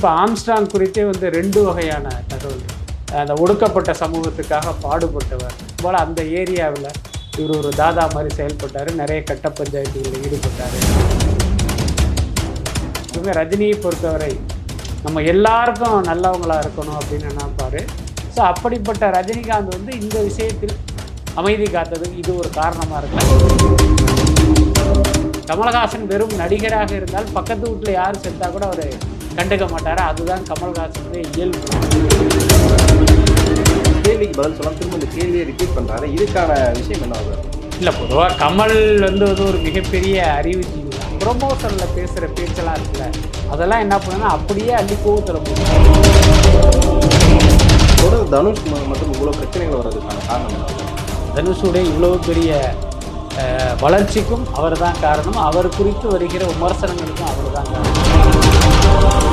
இப்போ ஆம்ஸ்டாங் குறித்தே வந்து ரெண்டு வகையான தகவல். அந்த ஒடுக்கப்பட்ட சமூகத்துக்காக பாடுபட்டவர். போல் அந்த ஏரியாவில் இவர் ஒரு தாதா மாதிரி செயல்பட்டார். நிறைய கட்ட பஞ்சாயத்துகளில் ஈடுபட்டார். இவங்க ரஜினியை பொறுத்தவரை நம்ம எல்லாருக்கும் நல்லவங்களாக இருக்கணும் அப்படின்னு நினைப்பார். ஸோ அப்படிப்பட்ட ரஜினிகாந்த் வந்து இந்த விஷயத்தில் அமைதி காத்ததுக்கு இது ஒரு காரணமாக இருக்கலாம் கமலஹாசன் வெறும் நடிகராக இருந்தால் பக்கத்து வீட்டில் யார் செத்தால் கூட அவர் கண்டுக்க மாட்டார்? அதுதான் கமல்ஹாசனுடைய இயல்பு. கேள்விக்கு பதில் சொல்லாம திரும்ப இந்த கேள்வியை ரிப்பீட் பண்றாரு. இதுக்கான விஷயம் என்ன இல்லை பொதுவாக கமல் வந்து வந்து ஒரு மிகப்பெரிய அறிவுஜீவி தான் ப்ரொமோஷனில் பேசுகிற பேச்செல்லாம் இருக்குல்ல அதெல்லாம் என்ன பண்ணுன்னா அப்படியே அள்ளி கோவத்தில் போகும். தனுஷ் ம- மற்றும் இவ்வளவு பிரச்சனைகள் வர்றதுக்கான காரணம் என்ன? தனுஷுடைய இவ்வளவு பெரிய வளர்ச்சிக்கும் அவர் தான் காரணம். அவர் குறித்து வருகிற விமர்சனங்களுக்கும் அவர் தான் காரணம்.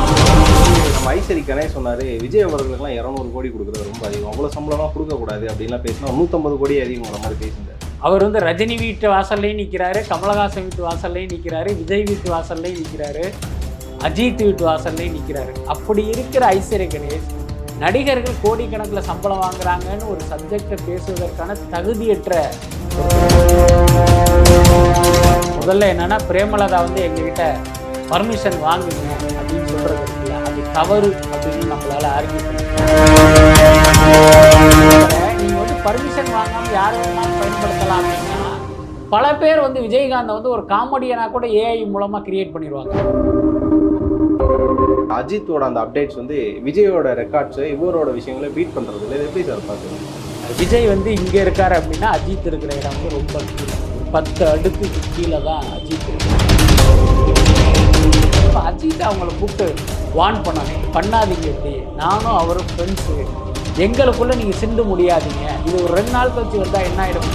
நம்ம ஐசரி சொன்னார் விஜய் அவர்களுக்குலாம் இரநூறு கோடி கொடுக்குறது ரொம்ப அதிகம். அவ்வளோ சம்பளம்லாம் கொடுக்கக்கூடாது அப்படின்லாம் பேசினா நூற்றம்பது கோடி அதிகங்கிற மாதிரி பேசியிருந்தாரு. அவர் வந்து ரஜினி வீட்டு வாசல்லையும் நிற்கிறாரு கமலஹாசன் வீட்டு வாசல்லையும் நிற்கிறாரு விஜய் வீட்டு வாசல்லையும் நிற்கிறாரு அஜித் வீட்டு வாசல்லையும் நிற்கிறாரு அப்படி இருக்கிற ஐஸ்வர்ய கணேஷ் நடிகர்கள் கோடிக்கணக்கில் சம்பளம் வாங்குறாங்கன்னு ஒரு சப்ஜெக்டை பேசுவதற்கான தகுதியற்ற முதல்ல என்னன்னா பிரேமலதா வந்து எங்ககிட்ட பர்மிஷன் வாங்குங்க தவறு அப்படின்னு நம்மளால ஆர்கியூ நீங்க வந்து பர்மிஷன் வாங்காம யார் வேணாலும் பயன்படுத்தலாம் அப்படின்னா பல பேர் வந்து விஜயகாந்தை வந்து ஒரு காமெடியனா கூட ஏஐ மூலமா கிரியேட் பண்ணிடுவாங்க. அஜித்தோட அந்த அப்டேட்ஸ் வந்து விஜயோட ரெக்கார்ட்ஸ் இவரோட விஷயங்களை பீட் பண்றது இல்லை எப்படி சார் பார்க்குறீங்க? விஜய் வந்து இங்க இருக்காரு அப்படின்னா அஜித் இருக்கிற இடம் வந்து ரொம்ப பத்து அடுக்குக்கு கீழே தான் அஜித் இருக்கு. அஜித் அவங்கள கூப்பிட்டு வான் பண்ணாங்க. பண்ணாதீங்க இப்படி. நானும் அவரும் ஃப்ரெண்ட்ஸு எங்களுக்குள்ள நீங்க சிந்து முடியாதீங்க. இது ஒரு ரெண்டு நாள் கழிச்சு வந்தா என்ன ஆயிடும்?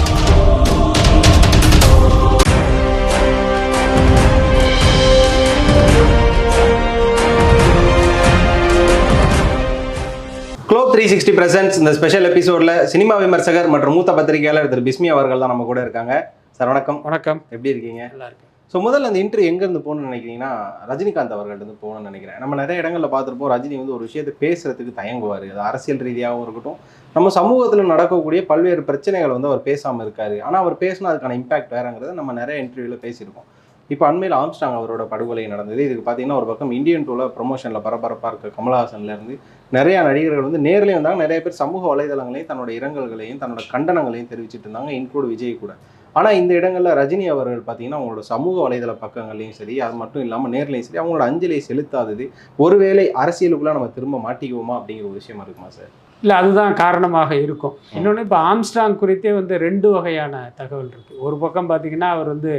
க்ளோப் த்ரீ சிக்ஸ்டி பிரசன்ஸ் இந்த ஸ்பெஷல் எபிசோட்ல சினிமா விமர்சகர் மற்றும் மூத்த பத்திரிகையாளர் திரு பிஸ்மி அவர்கள் தான் நம்ம கூட இருக்காங்க. சார் வணக்கம். வணக்கம். எப்படி இருக்கீங்க? நல்லா இருக்கு ஸோ முதல்ல அந்த இன்டர்வியூ எங்கேருந்து போகணும்னு நினைக்கிறீங்கன்னா ரஜினிகாந்த் அவர்கள்ட்ட இருந்து போகணும்னு நினைக்கிறேன். நம்ம நிறைய இடங்களில் பார்த்துருப்போம் ரஜினி வந்து ஒரு விஷயத்தை பேசுகிறதுக்கு தயங்குவார். அது அரசியல் ரீதியாகவும் இருக்கட்டும். நம்ம சமூகத்தில் நடக்கக்கூடிய பல்வேறு பிரச்சனைகள் வந்து அவர் பேசாமல் இருக்காரு. ஆனால் அவர் பேசினா அதுக்கான இம்பாக்ட் வேறங்கிறத நம்ம நிறைய இன்டர்வியூவில் பேசியிருக்கோம். இப்போ அண்மையில் ஆம்ஸ்டாங் அவரோட படுகொலை நடந்தது. இதுக்கு பார்த்தீங்கன்னா ஒரு பக்கம் இந்தியன் டூவில் ப்ரொமோஷனில் பரபரப்பாக இருக்க கமல்ஹாசன்லேருந்து நிறையா நடிகர்கள் வந்து நேரிலே வந்தாங்க. நிறைய பேர் சமூக வலைதளங்களையும் தன்னோட இரங்கல்களையும் தன்னோட கண்டனங்களையும் தெரிவிச்சிட்டு இருந்தாங்க இன்க்ளூட் விஜய் கூட. ஆனால் இந்த இடங்களில் ரஜினி அவர்கள் பார்த்தீங்கன்னா அவங்களோட சமூக வலைதள பக்கங்கள்லையும் சரி அது மட்டும் இல்லாமல் நேர்லையும் சரி அவங்களோட அஞ்சலியை செலுத்தாதது ஒருவேளை அரசியலுக்குள்ள நம்ம திரும்ப மாட்டிக்குவோமா அப்படிங்கிற ஒரு விஷயம் இருக்குமா சார் இல்லை அதுதான் காரணமாக இருக்கும். இன்னொன்று இப்போ ஆம்ஸ்டாங் குறித்தே வந்து ரெண்டு வகையான தகவல் இருக்குது ஒரு பக்கம் பார்த்தீங்கன்னா அவர் வந்து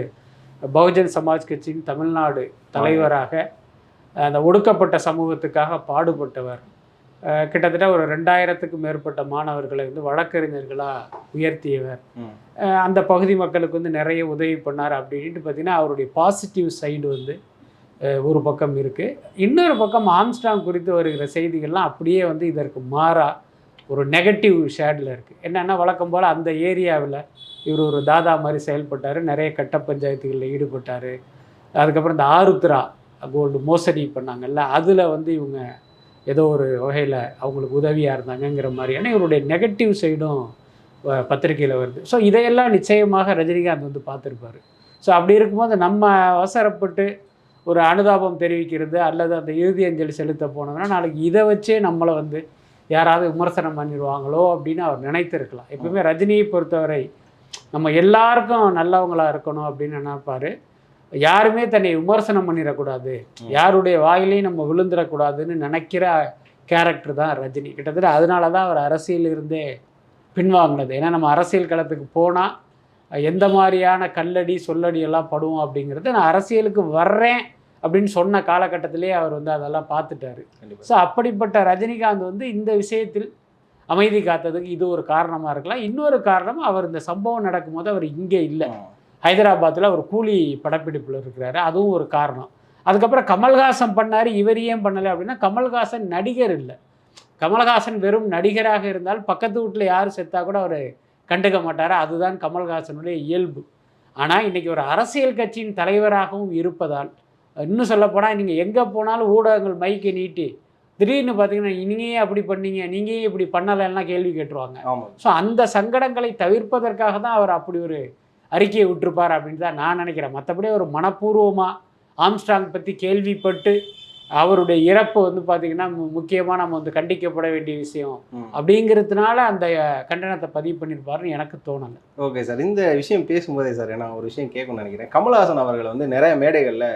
பகுஜன் சமாஜ் கட்சியின் தமிழ்நாடு தலைவராக அந்த ஒடுக்கப்பட்ட சமூகத்துக்காக பாடுபட்டவர். கிட்டத்தட்ட ஒரு ரெண்டாயிரத்துக்கும் மேற்பட்ட மாணவர்களை வந்து வழக்கறிஞர்களாக உயர்த்தியவர். அந்த பகுதி மக்களுக்கு வந்து நிறைய உதவி பண்ணார் அப்படின்ட்டு பார்த்தீங்கன்னா அவருடைய பாசிட்டிவ் சைடு வந்து ஒரு பக்கம் இருக்குது இன்னொரு பக்கம் ஆம்ஸ்டாங் குறித்து வருகிற செய்திகள்லாம் அப்படியே வந்து இதற்கு மாறா ஒரு நெகட்டிவ் ஷேடில் இருக்குது என்னென்னா வழக்கம் போல் அந்த ஏரியாவில் இவர் ஒரு தாதா மாதிரி செயல்பட்டார். நிறைய கட்ட பஞ்சாயத்துகளில் ஈடுபட்டார். அதுக்கப்புறம் இந்த ஆருத்ரா கோல்டு மோசடி பண்ணாங்கல்ல அதில் வந்து இவங்க ஏதோ ஒரு வகையில் அவங்களுக்கு உதவியாக இருந்தாங்கங்கிற மாதிரியான இவருடைய நெகட்டிவ் சைடும் பத்திரிக்கையில் வருது. ஸோ இதையெல்லாம் நிச்சயமாக ரஜினிகாந்த் வந்து பார்த்துருப்பாரு. ஸோ அப்படி இருக்கும்போது நம்ம அவசரப்பட்டு ஒரு அனுதாபம் தெரிவிக்கிறது அல்லது அந்த இறுதி அஞ்சலி செலுத்த போனோம்னா நாளைக்கு இதை வச்சே நம்மளை வந்து யாராவது விமர்சனம் பண்ணிடுவாங்களோ அப்படின்னு அவர் நினைத்திருக்கலாம். எப்பவுமே ரஜினியை பொறுத்தவரை நம்ம எல்லாருக்கும் நல்லவங்களாக இருக்கணும் அப்படின்னு நினைப்பார். யாருமே தன்னை விமர்சனம் பண்ணிடக்கூடாது. யாருடைய வாயிலையும் நம்ம விழுந்துடக்கூடாதுன்னு நினைக்கிற கேரக்டர் தான் ரஜினி. கிட்டத்தட்ட அதனால தான் அவர் அரசியல் இருந்தே பின்வாங்கினது. ஏன்னா நம்ம அரசியல் களத்துக்கு போனால் எந்த மாதிரியான கல்லடி சொல்லடி எல்லாம் படுவோம் அப்படிங்கிறது நான் அரசியலுக்கு வர்றேன் அப்படின்னு சொன்ன காலகட்டத்திலே அவர் வந்து அதெல்லாம் பார்த்துட்டாரு. ஸோ அப்படிப்பட்ட ரஜினிகாந்த் வந்து இந்த விஷயத்தில் அமைதி காத்ததுக்கு இது ஒரு காரணமாக இருக்கலாம். இன்னொரு காரணம் அவர் இந்த சம்பவம் நடக்கும்போது அவர் இங்கே இல்லை. ஹைதராபாத்தில் அவர் கூலி படப்பிடிப்பில் இருக்கிறாரு. அதுவும் ஒரு காரணம். அதுக்கப்புறம் கமல்ஹாசன் பண்ணார் இவர் ஏன் பண்ணலை அப்படின்னா கமல்ஹாசன் நடிகர் இல்லை. கமல்ஹாசன் வெறும் நடிகராக இருந்தால் பக்கத்து வீட்டில் யார் செத்தா கூட அவர் கண்டுக்க மாட்டார். அதுதான் கமல்ஹாசனுடைய இயல்பு. ஆனால் இன்னைக்கு ஒரு அரசியல் கட்சியின் தலைவராகவும் இருப்பதால் இன்னும் சொல்லப்போனால் நீங்கள் எங்கே போனாலும் ஊடகங்கள் மைக்கை நீட்டி திடீர்னு பார்த்தீங்கன்னா நீங்கள் அப்படி பண்ணீங்க நீங்கள் இப்படி பண்ணலைன்னா கேள்வி கேட்டுருவாங்க. ஸோ அந்த சங்கடங்களை தவிர்ப்பதற்காக தான் அவர் அப்படி ஒரு அறிக்கையை விட்டுருப்பார் அப்படின்னு தான் நான் நினைக்கிறேன். மற்றபடி ஒரு மனப்பூர்வமாக ஆம்ஸ்டாங் பற்றி கேள்விப்பட்டு அவருடைய இறப்பு வந்து பார்த்திங்கன்னா முக்கியமாக நம்ம வந்து கண்டிக்கப்பட வேண்டிய விஷயம். அப்படிங்கிறதுனால அந்த கண்டனத்தை பதிவு பண்ணியிருப்பாருன்னு எனக்கு தோணலை. ஓகே சார் இந்த விஷயம் பேசும்போதே சார் நான் ஒரு விஷயம் கேட்கணும்னு நினைக்கிறேன். கமல்ஹாசன் அவர்கள் வந்து நிறைய மேடைகளில்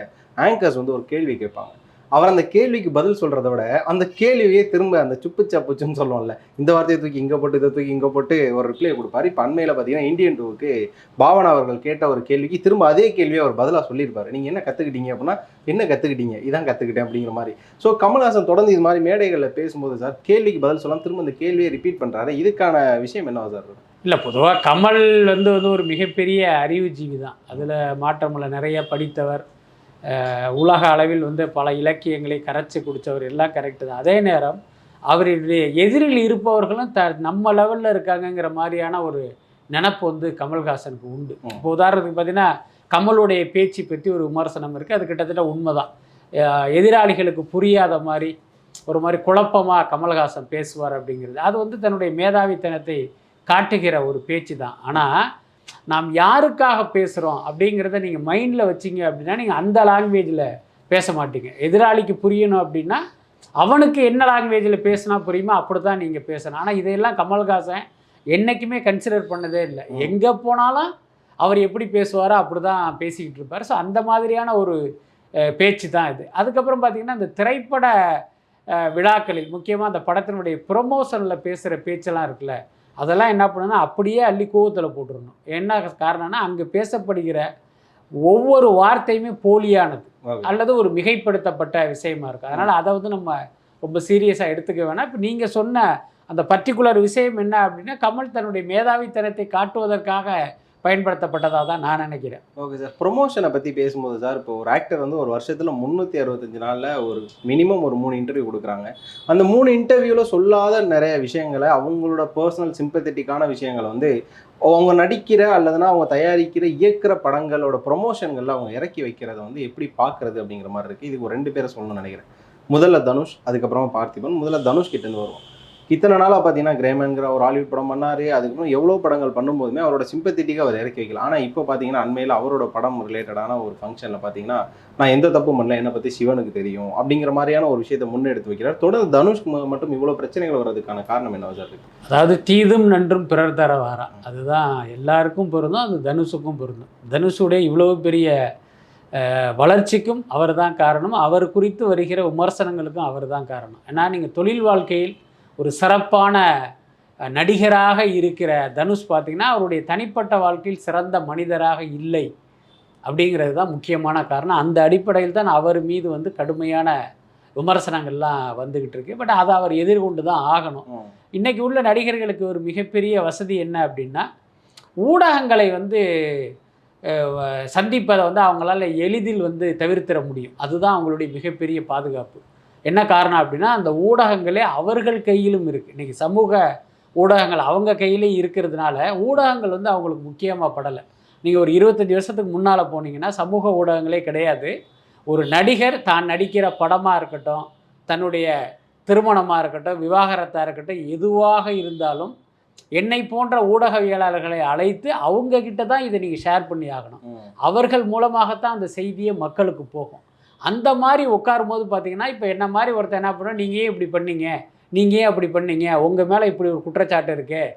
ஆங்கர்ஸ் வந்து ஒரு கேள்வி கேட்பாங்க. அவர் அந்த கேள்விக்கு பதில் சொல்றதை விட அந்த கேள்வியே திரும்ப அந்த சுப்பு சப்புச்சுன்னு சொல்லுவோம்ல இந்த வார்த்தையை தூக்கி இங்கே போட்டு இதை தூக்கி இங்கே போட்டு ஒரு ரிப்ளை கொடுப்பாரு. இப்போ அண்மையில் பார்த்தீங்கன்னா இந்தியன் டூவுக்கு பாவனா அவர்கள் கேட்ட ஒரு கேள்விக்கு திரும்ப அதே கேள்வியை அவர் பதிலாக சொல்லியிருப்பாரு. நீங்கள் என்ன கற்றுக்கிட்டீங்க அப்படின்னா என்ன கற்றுக்கிட்டீங்க இதான் கற்றுக்கிட்டேன் அப்படிங்கிற மாதிரி. ஸோ கமல்ஹாசன் தொடர்ந்து இது மாதிரி மேடைகளில் பேசும்போது சார் கேள்விக்கு பதில் சொல்லாம திரும்ப அந்த கேள்வியை ரிப்பீட் பண்ணுறாரு இதுக்கான விஷயம் என்னவா சார்? இல்லை பொதுவாக கமல் வந்து வந்து ஒரு மிகப்பெரிய அறிவுஜீவி தான். அதில் மாற்றமில்லை நிறைய படித்தவர் உலக அளவில் வந்து பல இலக்கியங்களை கரைச்சி குடித்தவர் எல்லாம் கரெக்டு தான். அதே நேரம் அவருடைய எதிரில் இருப்பவர்களும் த நம்ம லெவலில் இருக்காங்கங்கிற மாதிரியான ஒரு நினப்பு வந்து கமல்ஹாசனுக்கு உண்டு. இப்போ உதாரணத்துக்கு பார்த்தீங்கன்னா கமலுடைய பேச்சு பற்றி ஒரு விமர்சனம் இருக்குது அது கிட்டத்தட்ட உண்மைதான். அஹ், எதிராளிகளுக்கு புரியாத மாதிரி ஒரு மாதிரி குழப்பமாக கமல்ஹாசன் பேசுவார் அப்படிங்கிறது. அது வந்து தன்னுடைய மேதாவித்தனத்தை காட்டுகிற ஒரு பேச்சு தான் ஆனால் நாம் யாருக்காக பேசுகிறோம் அப்படிங்கிறத நீங்கள் மைண்டில் வச்சீங்க அப்படின்னா நீங்கள் அந்த லாங்குவேஜில் பேச மாட்டீங்க. எதிராளிக்கு புரியணும் அப்படின்னா அவனுக்கு என்ன லாங்குவேஜில் பேசினா புரியுமோ அப்படி தான் நீங்கள் பேசணும். ஆனால் இதையெல்லாம் கமல்ஹாசன் என்றைக்குமே கன்சிடர் பண்ணதே இல்லை. எங்கே போனாலும் அவர் எப்படி பேசுவாரோ அப்படி தான் பேசிக்கிட்டு இருப்பார். ஸோ அந்த மாதிரியான ஒரு பேச்சு தான் இது. அதுக்கப்புறம் பார்த்திங்கன்னா இந்த திரைப்பட விழாக்களில் முக்கியமாக அந்த படத்தினுடைய ப்ரொமோஷனில் பேசுகிற பேச்செல்லாம் இருக்குல்ல. அதெல்லாம் என்ன பண்ணுன்னா அப்படியே அள்ளி கோவத்தில் போட்டுடணும் என்ன காரணம்னா அங்கே பேசப்படுகிற ஒவ்வொரு வார்த்தையுமே போலியானது அல்லது ஒரு மிகைப்படுத்தப்பட்ட விஷயமா இருக்கும். அதனால் அதை வந்து நம்ம ரொம்ப சீரியஸாக எடுத்துக்க வேணாம். இப்போ நீங்கள் சொன்ன அந்த பர்டிகுலர் விஷயம் என்ன அப்படின்னா கமல் தன்னுடைய மேதாவித்தனத்தை காட்டுவதற்காக பயன்படுத்தப்பட்டதாக தான் நான் நினைக்கிறேன். Okay sir. ப்ரொமோஷனை பற்றி பேசும்போது சார் இப்போ ஒரு ஆக்டர் வந்து ஒரு வருஷத்தில் முந்நூற்றி அறுபத்தஞ்சு நாளில் ஒரு மினிமம் ஒரு மூணு இன்டர்வியூ கொடுக்குறாங்க. அந்த மூணு இன்டர்வியூவில் சொல்லாத நிறைய விஷயங்களை அவங்களோட பர்சனல் சிம்பத்தட்டிக்கான விஷயங்களை வந்து அவங்க நடிக்கிற அல்லதுனா அவங்க தயாரிக்கிற இயக்கிற படங்களோட ப்ரொமோஷன்களில் அவங்க இறக்கி வைக்கிறத வந்து எப்படி பார்க்குறது அப்படிங்கிற மாதிரி இருக்குது இதுக்கு ஒரு ரெண்டு பேரை சொல்லணும்னு நினைக்கிறேன். முதல்ல தனுஷ் அதுக்கப்புறமா பார்த்திபன். முதல்ல தனுஷ் கிட்டேருந்து வருவோம். இத்தனை நாளாக பார்த்தீங்கன்னா கிரேமன்கிற ஒரு ஹாலிவுட் படம் பண்ணார். அதுக்கப்புறம் எவ்வளோ படங்கள் பண்ணும்போதுமே அவரோட சிம்பத்திட்டிக்காக அவர் இறக்கி வைக்கலாம் ஆனால் இப்போ பார்த்தீங்கன்னா அண்மையில் அவரோட படம் ரிலேட்டடான ஒரு ஃபங்க்ஷனில் பார்த்தீங்கன்னா நான் எந்த தப்பும் பண்ணல என்னை பற்றி சிவனுக்கு தெரியும் அப்படிங்கிற மாதிரியான ஒரு விஷயத்தை முன்னெடுத்து வைக்கிறார். தொடர்ந்து தனுஷ்க்கு மட்டும் இவ்வளோ பிரச்சனைகள் வர்றதுக்கான காரணம் என்ன சார் இருக்கு அதாவது தீதும் நன்றும் பிறர் தர வாரா. அதுதான் எல்லாருக்கும் பொருந்தும் அது தனுஷுக்கும் பொருந்தும். தனுஷுடைய இவ்வளோ பெரிய வளர்ச்சிக்கும் அவர் தான் காரணம். அவர் குறித்து வருகிற விமர்சனங்களுக்கும் அவர் தான் காரணம். ஏன்னா நீங்கள் தொழில் வாழ்க்கையில் ஒரு சிறப்பான நடிகராக இருக்கிற தனுஷ் பார்த்தீங்கன்னா அவருடைய தனிப்பட்ட வாழ்க்கையில் சிறந்த மனிதராக இல்லை அப்படிங்கிறது தான் முக்கியமான காரணம். அந்த அடிப்படையில் தான் அவர் மீது வந்து கடுமையான விமர்சனங்கள்லாம் வந்துக்கிட்டு இருக்கு. பட் அதை அவர் எதிர்கொண்டு தான் ஆகணும். இன்னைக்கு உள்ள நடிகர்களுக்கு ஒரு மிகப்பெரிய வசதி என்ன அப்படின்னா ஊடகங்களை வந்து சந்திப்பதை வந்து அவங்களால எளிதில் வந்து தவிர்த்திட முடியும். அதுதான் அவங்களுடைய மிகப்பெரிய பாதுகாப்பு. என்ன காரணம் அப்படின்னா அந்த ஊடகங்களே அவர்கள் கையிலும் இருக்குது இன்றைக்கி சமூக ஊடகங்கள் அவங்க கையிலே இருக்கிறதுனால ஊடகங்கள் வந்து அவங்களுக்கு முக்கியமாக படலை. நீங்கள் ஒரு இருபத்தஞ்சி வருஷத்துக்கு முன்னால் போனீங்கன்னா சமூக ஊடகங்களே கிடையாது. ஒரு நடிகர் தான் நடிக்கிற படமாக இருக்கட்டும் தன்னுடைய திருமணமாக இருக்கட்டும் விவாகரத்தாக இருக்கட்டும் எதுவாக இருந்தாலும் என்னை போன்ற ஊடகவியலாளர்களை அழைத்து அவங்க கிட்ட தான் இதை நீங்கள் ஷேர் பண்ணி ஆகணும். அவர்கள் மூலமாகத்தான் அந்த செய்தியே மக்களுக்கு போகும். அந்த மாதிரி உட்காரும் போது பார்த்தீங்கன்னா இப்போ என்ன மாதிரி ஒருத்தர் என்ன பண்ணுவோம் நீங்கள் ஏன் இப்படி பண்ணீங்க? நீங்கள் ஏன் அப்படி பண்ணீங்க? உங்கள் மேலே இப்படி ஒரு குற்றச்சாட்டு இருக்குது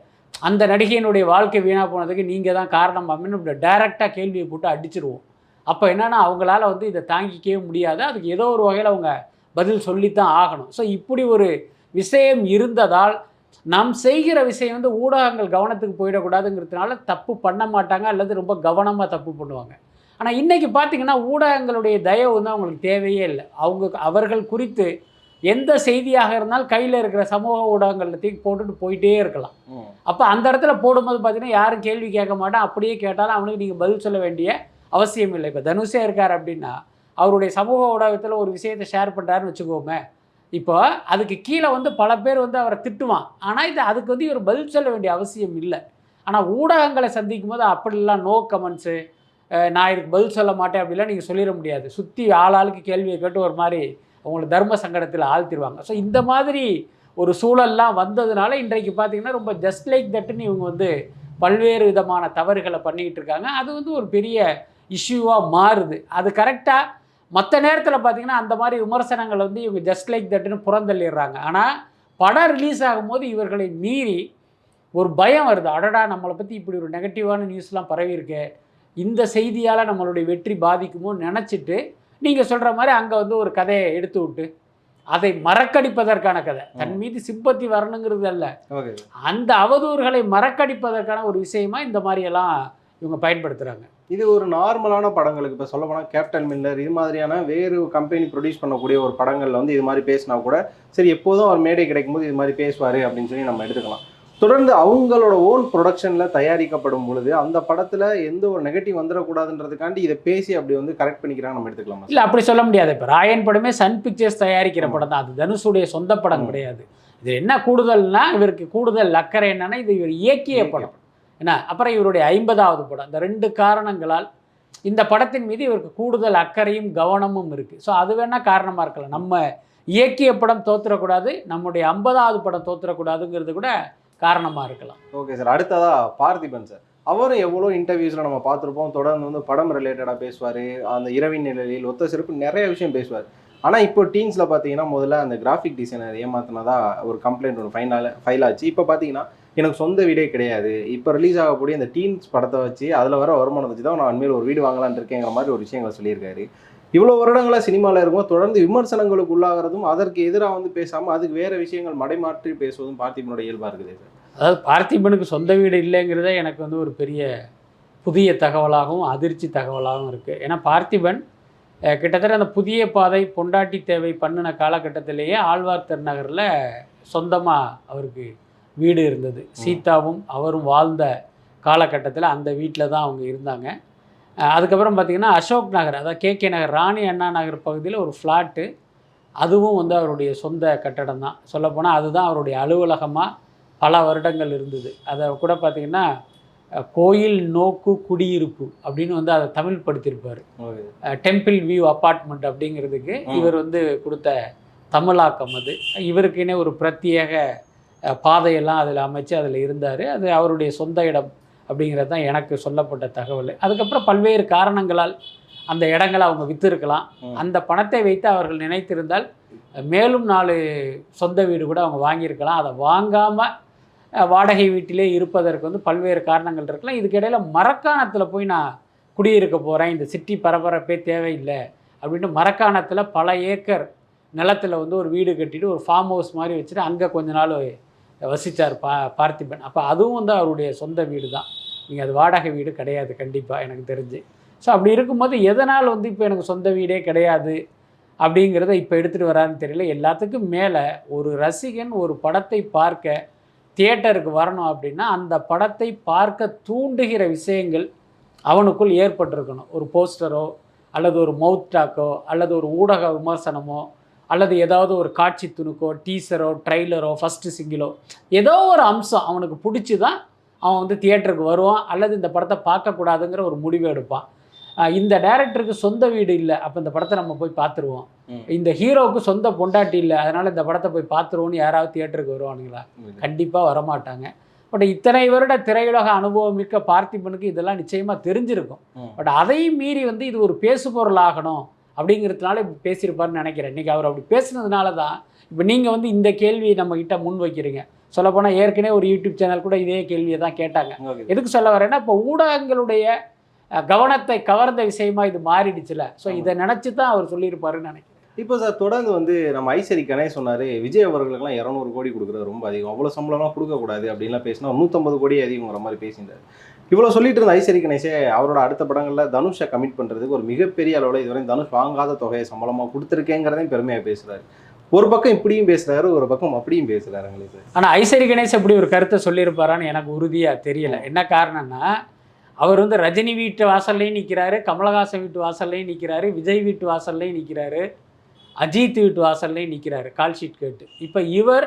அந்த நடிகையினுடைய வாழ்க்கை வீணாக போனதுக்கு நீங்கள் தான் காரணம் அப்படின்னு இப்படி டைரெக்டாக கேள்வியை போட்டு அடிச்சிருவோம். அப்போ என்னென்னா அவங்களால வந்து இதை தாங்கிக்கவே முடியாது. அதுக்கு ஏதோ ஒரு வகையில் அவங்க பதில் சொல்லித்தான் ஆகணும். ஸோ இப்படி ஒரு விஷயம் இருந்ததால் நாம் செய்கிற விஷயம் வந்து ஊடகங்கள் கவனத்துக்கு போயிடக்கூடாதுங்கிறதுனால தப்பு பண்ண மாட்டாங்க அல்லது ரொம்ப கவனமாக தப்பு பண்ணுவாங்க. ஆனால் இன்றைக்கி பார்த்தீங்கன்னா ஊடகங்களுடைய தயவு வந்து அவங்களுக்கு தேவையே இல்லை. அவங்க அவர்கள் குறித்து எந்த செய்தியாக இருந்தாலும் கையில் இருக்கிற சமூக ஊடகங்களில் தூக்கி போட்டுட்டு போயிட்டே இருக்கலாம். அப்போ அந்த இடத்துல போடும்போது பார்த்தீங்கன்னா யாரும் கேள்வி கேட்க மாட்டான். அப்படியே கேட்டாலும் அவனுக்கு நீங்கள் பதில் சொல்ல வேண்டிய அவசியம் இல்லை. இப்போ தனுஷே இருக்கார் அப்படின்னா அவருடைய சமூக ஊடகத்தில் ஒரு விஷயத்தை ஷேர் பண்ணுறாருன்னு வச்சுக்கோமே. இப்போ அதுக்கு கீழே வந்து பல பேர் வந்து அவரை திட்டுவான். ஆனால் இது அதுக்கு வந்து இவர் பதில் சொல்ல வேண்டிய அவசியம் இல்லை. ஆனால் ஊடகங்களை சந்திக்கும் போது அப்படிலாம் நோ கமெண்ட்ஸு நான் இதுக்கு பதில் சொல்ல மாட்டேன் அப்படிலாம் நீங்கள் சொல்லிட முடியாது. சுற்றி ஆளாளுக்கு கேள்வியை கேட்டு ஒரு மாதிரி அவங்களை தர்ம சங்கடத்தில் ஆழ்த்திடுவாங்க. ஸோ இந்த மாதிரி ஒரு சூழல்லாம் வந்ததுனால இன்றைக்கு பார்த்தீங்கன்னா ரொம்ப ஜஸ்ட் லைக் தட்டுன்னு இவங்க வந்து பல்வேறு விதமான தவறுகளை பண்ணிக்கிட்டு இருக்காங்க. அது வந்து ஒரு பெரிய இஷ்யூவாக மாறுது. அது கரெக்டாக மற்ற நேரத்தில் பார்த்திங்கன்னா அந்த மாதிரி விமர்சனங்கள் வந்து இவங்க ஜஸ்ட் லைக் தட்டுன்னு புறந்தள்ளிடுறாங்க. ஆனால் படம் ரிலீஸ் ஆகும்போது இவர்களை மீறி ஒரு பயம் வருது. அடடா நம்மளை பற்றி இப்படி ஒரு நெகட்டிவான நியூஸ்லாம் பரவி இருக்கு இந்த செய்தியால் நம்மளுடைய வெற்றி பாதிக்குமோ நினச்சிட்டு நீங்கள் சொல்கிற மாதிரி அங்கே வந்து ஒரு கதையை எடுத்து விட்டு அதை மறக்கடிப்பதற்கான கதை. தன் மீது சிம்பத்தி வரணுங்கிறது அல்ல. அந்த அவதூறுகளை மறக்கடிப்பதற்கான ஒரு விஷயமா இந்த மாதிரியெல்லாம் இவங்க பயன்படுத்துகிறாங்க இது ஒரு நார்மலான படங்களுக்கு. இப்போ சொல்ல போனால் கேப்டன் மில்லர் இது மாதிரியான வேறு கம்பெனி ப்ரொடியூஸ் பண்ணக்கூடிய ஒரு படங்களில் வந்து இது மாதிரி பேசினா கூட சரி எப்போதும் அவர் மேடை கிடைக்கும் போது இது மாதிரி பேசுவார் அப்படின்னு சொல்லி நம்ம எடுத்துக்கலாம். தொடர்ந்து அவங்களோட ஓன் ப்ரொடக்ஷனில் தயாரிக்கப்படும் பொழுது அந்த படத்தில் எந்த ஒரு நெகட்டிவ் வந்துடக்கூடாதுன்றதுக்காண்டி இதை பேசி அப்படி வந்து கரெக்ட் பண்ணிக்கிறாங்க நம்ம எடுத்துக்கலாமா இல்லை அப்படி சொல்ல முடியாது. இப்போ ராயன் படமே சன் பிக்சர்ஸ் தயாரிக்கிற. படம் தான். அது தனுஷுடைய சொந்த படம். கிடையாது. இது என்ன கூடுதல்னா இவருக்கு கூடுதல் அக்கறை என்னன்னா இது இவர் இயக்கிய படம். என்ன அப்புறம் இவருடைய ஐம்பதாவது படம். இந்த ரெண்டு காரணங்களால் இந்த படத்தின் மீது இவருக்கு கூடுதல் அக்கறையும் கவனமும் இருக்குது ஸோ அது வேணால் காரணமாக இருக்கலாம். நம்ம இயக்கிய படம் தோத்துறக்கூடாது நம்முடைய ஐம்பதாவது படம் தோத்துறக்கூடாதுங்கிறது கூட காரணமாக இருக்கலாம். ஓகே சார் அடுத்ததா பார்த்திபன் சார் அவரும் எவ்வளோ இன்டர்வியூஸில் நம்ம பார்த்துருப்போம். தொடர்ந்து வந்து படம் ரிலேட்டடாக பேசுவார். அந்த இரவின் நிலையில் ஒத்த சிறப்பு நிறைய விஷயம் பேசுவார். ஆனால் இப்போ டீன்ஸில் பார்த்தீங்கன்னா முதல்ல அந்த கிராஃபிக் டிசைனர் ஏமாத்தினதா ஒரு கம்ப்ளைண்ட் ஒன்று ஃபைனல் ஃபைல் ஆச்சு. இப்போ பார்த்தீங்கன்னா எனக்கு சொந்த வீடே கிடையாது. இப்போ ரிலீஸ் ஆகக்கூடிய இந்த டீன்ஸ் படத்தை வச்சு அதில் வர வருமானம் வச்சு தான் நான் அண்மையில் ஒரு வீடு வாங்கலாம்னு இருக்கேங்கிற மாதிரி ஒரு விஷயங்களை சொல்லியிருக்காரு. இவ்வளோ வருடங்களாக சினிமாவில் இருக்கும். தொடர்ந்து விமர்சனங்களுக்கு உள்ளாகிறதும் அதற்கு எதிராக வந்து பேசாமல் அதுக்கு வேறு விஷயங்கள் மடைமாற்றி பேசுவதும் பார்த்திபனோட இயல்பாக இருக்குது. அதாவது பார்த்திபனுக்கு சொந்த வீடு இல்லைங்கிறதே எனக்கு வந்து ஒரு பெரிய புதிய தகவலாகவும் அதிர்ச்சி தகவலாகவும் இருக்குது ஏன்னா பார்த்திபன் கிட்டத்தட்ட அந்த புதிய பாதை பொண்டாட்டி தேவை பண்ணின காலகட்டத்திலேயே ஆழ்வார் திருநகரில் சொந்தமாக அவருக்கு வீடு இருந்தது. சீதாவும் அவரும் வாழ்ந்த காலகட்டத்தில் அந்த வீட்டில் தான் அவங்க இருந்தாங்க. அதுக்கப்புறம் பார்த்திங்கன்னா அசோக் நகர் அதாவது கே கே நகர் ராணி அண்ணா நகர் பகுதியில் ஒரு ஃப்ளாட்டு அதுவும் வந்து அவருடைய சொந்த கட்டடம் தான். சொல்லப்போனால் அதுதான் அவருடைய அலுவலகமாக பல வருடங்கள் இருந்தது. அதை கூட பார்த்திங்கன்னா கோயில் நோக்கு குடியிருப்பு அப்படின்னு வந்து அதை தமிழ் படுத்தியிருப்பார் டெம்பிள் வியூ அப்பார்ட்மெண்ட் அப்படிங்கிறதுக்கு. இவர் வந்து கொடுத்த தமிழாக்கம் அது. இவருக்குன்னே ஒரு பிரத்யேக பாதையெல்லாம் அதில் அமைச்சு அதில் இருந்தார். அது அவருடைய சொந்த இடம். அப்படிங்கிறது தான் எனக்கு சொல்லப்பட்ட தகவல். அதுக்கப்புறம் பல்வேறு காரணங்களால் அந்த இடங்களை அவங்க விற்றுருக்கலாம். அந்த பணத்தை வைத்து அவர்கள் நினைத்திருந்தால் மேலும் நாலு சொந்த வீடு கூட அவங்க வாங்கியிருக்கலாம். அதை வாங்காமல் வாடகை வீட்டிலே இருப்பதற்கு வந்து பல்வேறு காரணங்கள் இருக்கலாம். இதுக்கிடையில் மரக்காணத்தில் போய் நான் குடியிருக்க போகிறேன் இந்த சிட்டி பரபரப்பே தேவையில்லை அப்படின்னு மரக்காணத்தில் பல ஏக்கர் நிலத்தில் வந்து ஒரு வீடு கட்டிட்டு ஒரு ஃபார்ம் ஹவுஸ் மாதிரி வச்சுட்டு அங்கே கொஞ்ச நாள் வசித்தார் பா பார்த்திபன். அப்போ அதுவும் வந்து அவருடைய சொந்த வீடு தான் நீங்கள் அது வாடகை வீடு கிடையாது கண்டிப்பாக எனக்கு தெரிஞ்சு. ஸோ அப்படி இருக்கும்போது எதனால் வந்து இப்போ எனக்கு சொந்த வீடே கிடையாது அப்படிங்கிறத இப்போ எடுத்துகிட்டு வரான்னு தெரியல. எல்லாத்துக்கும் மேலே ஒரு ரசிகன் ஒரு படத்தை பார்க்க தியேட்டருக்கு வரணும் அப்படின்னா அந்த படத்தை பார்க்க தூண்டுகிற விஷயங்கள் அவனுக்குள் ஏற்பட்டிருக்கணும். ஒரு போஸ்டரோ அல்லது ஒரு மவுத் டாக்கோ அல்லது ஒரு ஊடக விமர்சனமோ அல்லது ஏதாவது ஒரு காட்சி துணுக்கோ டீசரோ ட்ரைலரோ ஃபஸ்ட்டு சிங்கிளோ ஏதோ ஒரு அம்சம் அவனுக்கு பிடிச்சி தான் அவன் வந்து தியேட்டருக்கு வருவான் அல்லது இந்த படத்தை பார்க்கக்கூடாதுங்கிற ஒரு முடிவு எடுப்பான். இந்த டைரக்டருக்கு சொந்த வீடு இல்லை அப்போ இந்த படத்தை நம்ம போய் பார்த்துருவோம். இந்த ஹீரோவுக்கு சொந்த பொண்டாட்டி இல்லை அதனால் இந்த படத்தை போய் பார்த்துருவோன்னு யாராவது தியேட்டருக்கு வருவானுங்களா? கண்டிப்பாக வரமாட்டாங்க. பட் இத்தனை வருட திரையுலக அனுபவம் மிக்க பார்த்திபனுக்கு இதெல்லாம் நிச்சயமாக தெரிஞ்சிருக்கும். பட் அதையும் மீறி வந்து இது ஒரு பேசுபொருள் ஆகணும் அப்படிங்கிறதுனால இப்படி பேசியிருப்பாருன்னு நினைக்கிறேன். இன்றைக்கி அவர் அப்படி பேசுனதுனால தான் இப்போ நீங்கள் வந்து இந்த கேள்வியை நம்ம கிட்ட முன் வைக்கிறீங்க. சொல்லப்போனால் ஏற்கனவே ஒரு யூடியூப் சேனல் கூட இதே கேள்வியை தான் கேட்டாங்க. எதுக்கு சொல்ல வரேன்னா இப்போ ஊடகங்களுடைய கவனத்தை கவர்ந்த விஷயமா இது மாறிடுச்சுல. ஸோ. இதை நினச்சி தான் அவர் சொல்லியிருப்பாருன்னு நினைக்கிறேன். இப்போ சார் தொடர்ந்து வந்து நம்ம ஐசரி கணேஷ் சொன்னார் விஜய் அவர்களுக்குலாம் இரநூறு கோடி கொடுக்குறது ரொம்ப அதிகம். அவ்வளோ சம்பளம்லாம் கொடுக்கக்கூடாது அப்படின்லாம் பேசினா நூற்றம்பது கோடி அதிகங்கிற மாதிரி பேசியிருந்தார். இவ்வளோ சொல்லிட்டு இருந்த ஐசரி கணேஷே அவரோட அடுத்த படங்களில் தனுஷை கமிட் பண்ணுறதுக்கு ஒரு மிகப்பெரிய அளவில் இதுவரை தனுஷ் வாங்காத தொகையை சம்பளமாக கொடுத்துருக்கேங்கிறதையும் பெருமையாக பேசுகிறாரு ஒரு பக்கம் இப்படியும் பேசுகிறாரு ஒரு பக்கம் அப்படியும் பேசுகிறாருங்களே சார். ஆனால் ஐசரி கணேஷ் அப்படி ஒரு கருத்தை சொல்லியிருப்பாரான்னு எனக்கு உறுதியாக தெரியல. என்ன காரணம்னா அவர் வந்து ரஜினி வீட்டு வாசல்லையும் நிற்கிறாரு கமலஹாசன் வீட்டு வாசல்லையும் நிற்கிறாரு விஜய் வீட்டு வாசல்லையும் நிற்கிறாரு அஜித் வீட்டு வாசல்லையும் நிற்கிறாரு கால் ஷீட் கேட்டு. இப்போ இவர்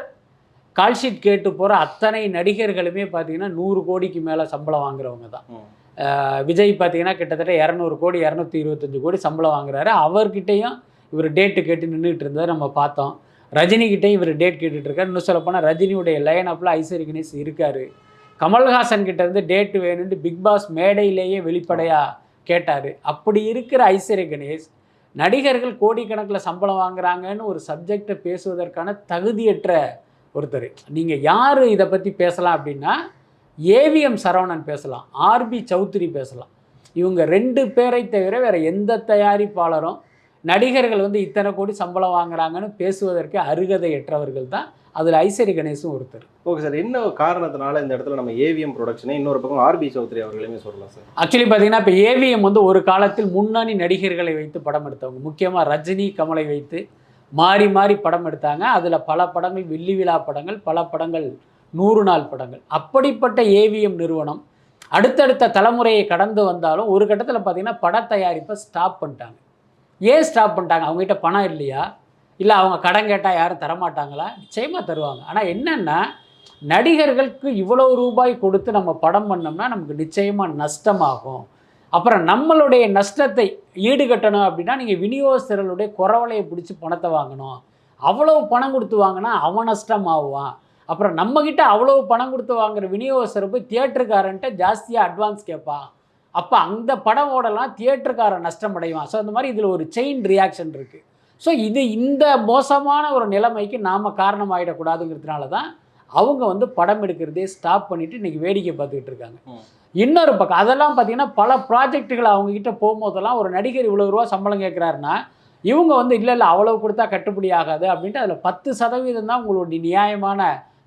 கால் ஷீட் கேட்டு போகிற அத்தனை நடிகர்களுமே பார்த்தீங்கன்னா நூறு கோடிக்கு மேலே சம்பளம் வாங்குறவங்க தான். விஜய் பார்த்தீங்கன்னா கிட்டத்தட்ட இரநூறு கோடி இரநூத்தி இருபத்தஞ்சு கோடி சம்பளம் வாங்குறாரு. அவர்கிட்டயும் இவர் டேட்டு கேட்டு நின்றுட்டு இருந்ததை நம்ம பார்த்தோம். ரஜினிகிட்டையும் இவர் டேட் கேட்டுட்டு இருக்காரு. இன்னும் சொல்லப்போனால் ரஜினியுடைய லைன் அப்பில் ஐஸ்வரி கணேஷ் இருக்காரு. கமல்ஹாசன் கிட்ட இருந்து டேட்டு வேணும்னு பிக் பாஸ் மேடையிலேயே வெளிப்படையாக கேட்டார். அப்படி இருக்கிற ஐஸ்வர்ய கணேஷ் நடிகர்கள் கோடிக்கணக்கில் சம்பளம் வாங்குறாங்கன்னு ஒரு சப்ஜெக்டை பேசுவதற்கான தகுதியற்ற ஒருத்தர். நீங்கள் யார் இதை பற்றி பேசலாம் அப்படின்னா ஏவிஎம் சரவணன் பேசலாம் ஆர்பி சௌத்ரி பேசலாம். இவங்க ரெண்டு பேரை தவிர வேறு எந்த தயாரிப்பாளரும் நடிகர்கள் வந்து இத்தனை கோடி சம்பளம் வாங்குறாங்கன்னு பேசுவதற்கு அருகதையற்றவர்கள் தான் அதில் ஐஸ்வரி கணேசும் ஒருத்தர். ஓகே சார் என்ன காரணத்தினால இந்த இடத்துல நம்ம ஏவிஎம் ப்ரொடக்ஷனை இன்னொரு பக்கம் ஆர்பி சௌத்ரி அவர்களையுமே சொல்லலாம் சார்? ஆக்சுவலி பார்த்தீங்கன்னா இப்போ ஏவிஎம் வந்து ஒரு காலத்தில் முன்னணி நடிகர்களை வைத்து படம் எடுத்தவங்க. முக்கியமாக ரஜினி கமலை வைத்து மாறி மாறி படம் எடுத்தாங்க. அதில் பல படங்கள் வெள்ளி விழா படங்கள் பல படங்கள் நூறு நாள் படங்கள். அப்படிப்பட்ட ஏவிஎம் நிறுவனம் அடுத்தடுத்த தலைமுறையை கடந்து வந்தாலும் ஒரு கட்டத்தில் பார்த்தீங்கன்னா பட தயாரிப்பை ஸ்டாப் பண்ணிட்டாங்க. ஏன் ஸ்டாப் பண்ணிட்டாங்க? அவங்ககிட்ட பணம் இல்லையா? இல்லை அவங்க கடன் கேட்டால் யாரும் தரமாட்டாங்களா? நிச்சயமாக தருவாங்க. ஆனால் என்னென்னா நடிகர்களுக்கு இவ்வளோ ரூபாய் கொடுத்து நம்ம படம் பண்ணோம்னா நமக்கு நிச்சயமாக நஷ்டமாகும். அப்புறம் நம்மளுடைய நஷ்டத்தை ஈடுகட்டணும் அப்படின்னா நீங்கள் விநியோகஸ்தர்களுடைய குறவலையை பிடிச்சி பணத்தை வாங்கணும். அவ்வளவு பணம் கொடுத்து வாங்கினா அவன் நஷ்டம் ஆகுவான் அப்புறம் நம்மக்கிட்ட அவ்வளவு பணம் கொடுத்து வாங்குற விநியோகஸ்தர் போய் தியேட்டருக்காரன்ட்ட ஜாஸ்தியாக அட்வான்ஸ் கேட்பான். அப்போ அந்த படம் ஓடலாம் தியேட்டருக்காரன் நஷ்டம் அடைவான் ஸோ அந்த மாதிரி இதில் ஒரு செயின் ரியாக்ஷன் இருக்குது ஸோ இது இந்த மோசமான ஒரு நிலைமைக்கு நாம் காரணமாயிடக்கூடாதுங்கிறதுனால தான் அவங்க வந்து படம் எடுக்கிறதே ஸ்டாப் பண்ணிவிட்டு இன்றைக்கி வேடிக்கை பார்த்துக்கிட்டு இருக்காங்க. இன்னொரு பக்கம் அதெல்லாம் பார்த்தீங்கன்னா பல ப்ராஜெக்ட்டுகள் அவங்கக்கிட்ட போகும்போதெல்லாம் ஒரு நடிகர் இவ்வளோ ரூபா சம்பளம் கேட்குறாருன்னா இவங்க வந்து இல்லை இல்லை அவ்வளவு கொடுத்தா கட்டுப்படி ஆகாது அப்படின்ட்டு அதில் பத்து சதவீதம் தான் உங்களுடைய நியாயமான